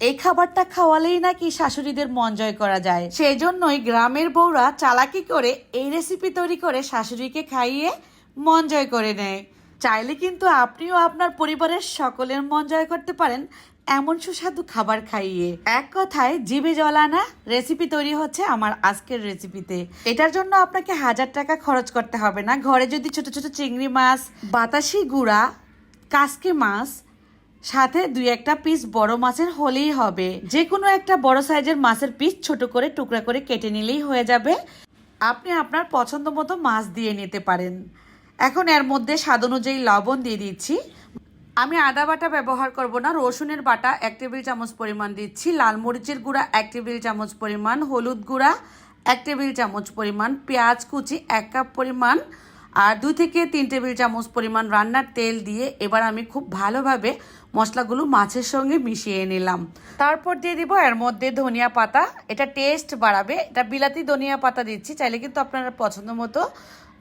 এই খাবারটা খাওয়ালেই নাকি শাশুড়িদের মন জয় করা যায়। সেই জন্যই গ্রামের বউরা চালাকি করে এই রেসিপি তৈরি করে শাশুড়িকে খাইয়ে মন জয় করে নেয়। চাইলে কিন্তু আপনিও আপনার পরিবারের সকলের মন জয় করতে পারেন এমন সুস্বাদু খাবার খাইয়ে। এক কথায়, জিভে জলানা রেসিপি তৈরি হচ্ছে আমার আজকের রেসিপিতে এটার জন্য আপনাকে হাজার টাকা খরচ করতে হবে না। ঘরে যদি ছোট ছোট চিংড়ি মাছ, বাতাসি গুঁড়া, কাসকে মাছ সাথে দুই একটা পিস বড় মাছের হলেই হবে। যে কোনো একটা বড় সাইজের মাছের পিস ছোট করে, টুকরা করে কেটে নিলেই হয়ে যাবে। আপনি আপনার পছন্দ মতো মাছ দিয়ে নিতে পারেন। এখন এর মধ্যে স্বাদ অনুযায়ী লবণ দিয়ে দিচ্ছি। আমি আদা বাটা ব্যবহার করব না, রসুনের বাটা এক টেবিল চামচ পরিমাণ দিচ্ছি, লাল মরিচের গুঁড়া এক টেবিল চামচ পরিমাণ, হলুদ গুঁড়া এক টেবিল চামচ পরিমাণ, পেঁয়াজ কুচি এক কাপ পরিমাণ আর দুই থেকে তিন টেবিল চামচ পরিমাণ রান্নার তেল দিয়ে এবার আমি খুব ভালোভাবে মশলাগুলো মাছের সঙ্গে মিশিয়ে নিলাম। তারপর দিয়ে দিব এর মধ্যে ধনিয়া পাতা। এটা টেস্ট বাড়াবে। এটা বিলাতি ধনিয়া পাতা দিচ্ছি। চাইলে কিন্তু আপনারা পছন্দ মতো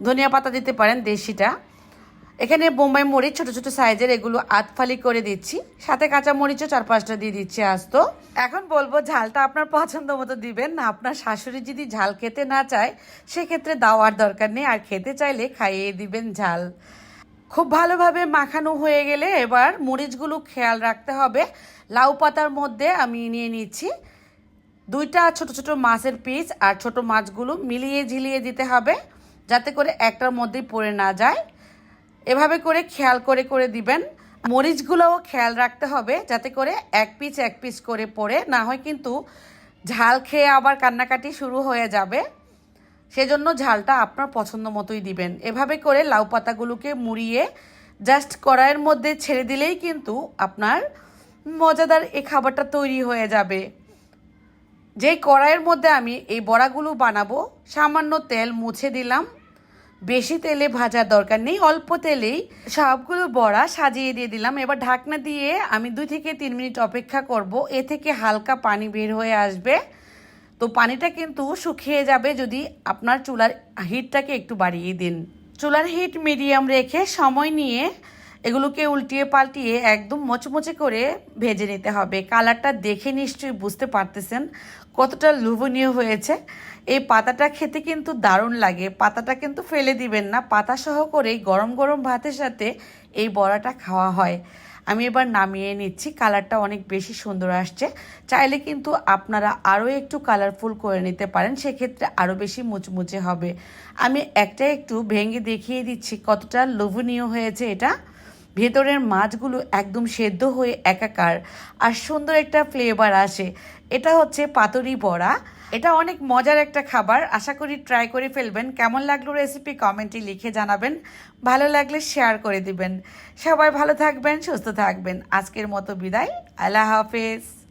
ধনিয়া পাতা দিতে পারেন দেশিটা। এখানে বোম্বাই মরিচ ছোট ছোট সাইজের এগুলো আধফালি করে দিচ্ছি। সাথে কাঁচা মরিচও চার পাঁচটা দিয়ে দিচ্ছি আস্ত। এখন বলব ঝালটা আপনার পছন্দ মতো দিবেন না। আপনার শাশুড়ি যদি ঝাল খেতে না চায়, সেক্ষেত্রে দেওয়ার দরকার নেই। আর খেতে চাইলে খাইয়ে দিবেন ঝাল। খুব ভালোভাবে মাখানো হয়ে গেলে এবার মরিচগুলো খেয়াল রাখতে হবে। লাউ পাতার মধ্যে আমি নিয়ে নিচ্ছি। দুইটা ছোট ছোট মাছের পিস আর ছোট মাছগুলো মিলিয়ে ঝিলিয়ে দিতে হবে, যাতে করে একটার মধ্যেই পড়ে না যায়। এভাবে করে খেয়াল করে করে দিবেন। মরিচগুলোও খেয়াল রাখতে হবে যাতে করে এক পিস এক পিস করে পড়ে। না হয় কিন্তু ঝাল খেয়ে আবার কান্নাকাটি শুরু হয়ে যাবে। সেজন্য ঝালটা আপনার পছন্দ মতোই দিবেন। এভাবে করে লাউ পাতাগুলোকে মুড়িয়ে জাস্ট কড়াইয়ের মধ্যে ছেড়ে দিলেই কিন্তু আপনার মজাদার এই খাবারটা তৈরি হয়ে যাবে। যে কড়াইয়ের মধ্যে আমি এই বড়াগুলো বানাবো, সামান্য তেল মুছে দিলাম। বেশি তেলে ভাজার দরকার নেই, অল্প তেলেই সবগুলো বড়া সাজিয়ে দিয়ে দিলাম। এবার ঢাকনা দিয়ে আমি দুই থেকে তিন মিনিট অপেক্ষা করব। এ থেকে হালকা পানি বের হয়ে আসবে। তো পানিটা কিন্তু শুকিয়ে যাবে যদি আপনার চুলার হিটটাকে একটু বাড়িয়ে দিন। চুলার হিট মিডিয়াম রেখে সময় নিয়ে এগুলোকে উল্টিয়ে পাল্টিয়ে একদম মোচমোচে করে ভেজে নিতে হবে। কালারটা দেখে নিশ্চয়ই বুঝতে পারতেছেন কতটা লোভনীয় হয়েছে। এই পাতাটা খেতে কিন্তু দারুণ লাগে। পাতাটা কিন্তু ফেলে দিবেন না। পাতা সহ করেই গরম গরম ভাতের সাথে এই বড়াটা খাওয়া হয়। আমি এবার নামিয়ে নিচ্ছি। কালারটা অনেক বেশি সুন্দর আসছে। চাইলে কিন্তু আপনারা আরও একটু কালারফুল করে নিতে পারেন। সেক্ষেত্রে আরও বেশি মুচমুচে হবে। আমি একটা একটু ভেঙে দেখিয়ে দিচ্ছি। কতটা লোভনীয় হয়েছে এটা। ভেতরের মাছগুলো একদম সেদ্ধ হয়ে একাকার আর সুন্দর একটা ফ্লেভার আসে। এটা হচ্ছে পাতুরি বড়া। এটা অনেক মজার একটা খাবার। আশা করি ট্রাই করে ফেলবেন। কেমন লাগল রেসিপি কমেন্টে লিখে জানাবেন। ভালো লাগলে শেয়ার করে দিবেন। সবাই ভালো থাকবেন, সুস্থ থাকবেন। আজকের মতো বিদায়। আল্লাহ হাফেজ।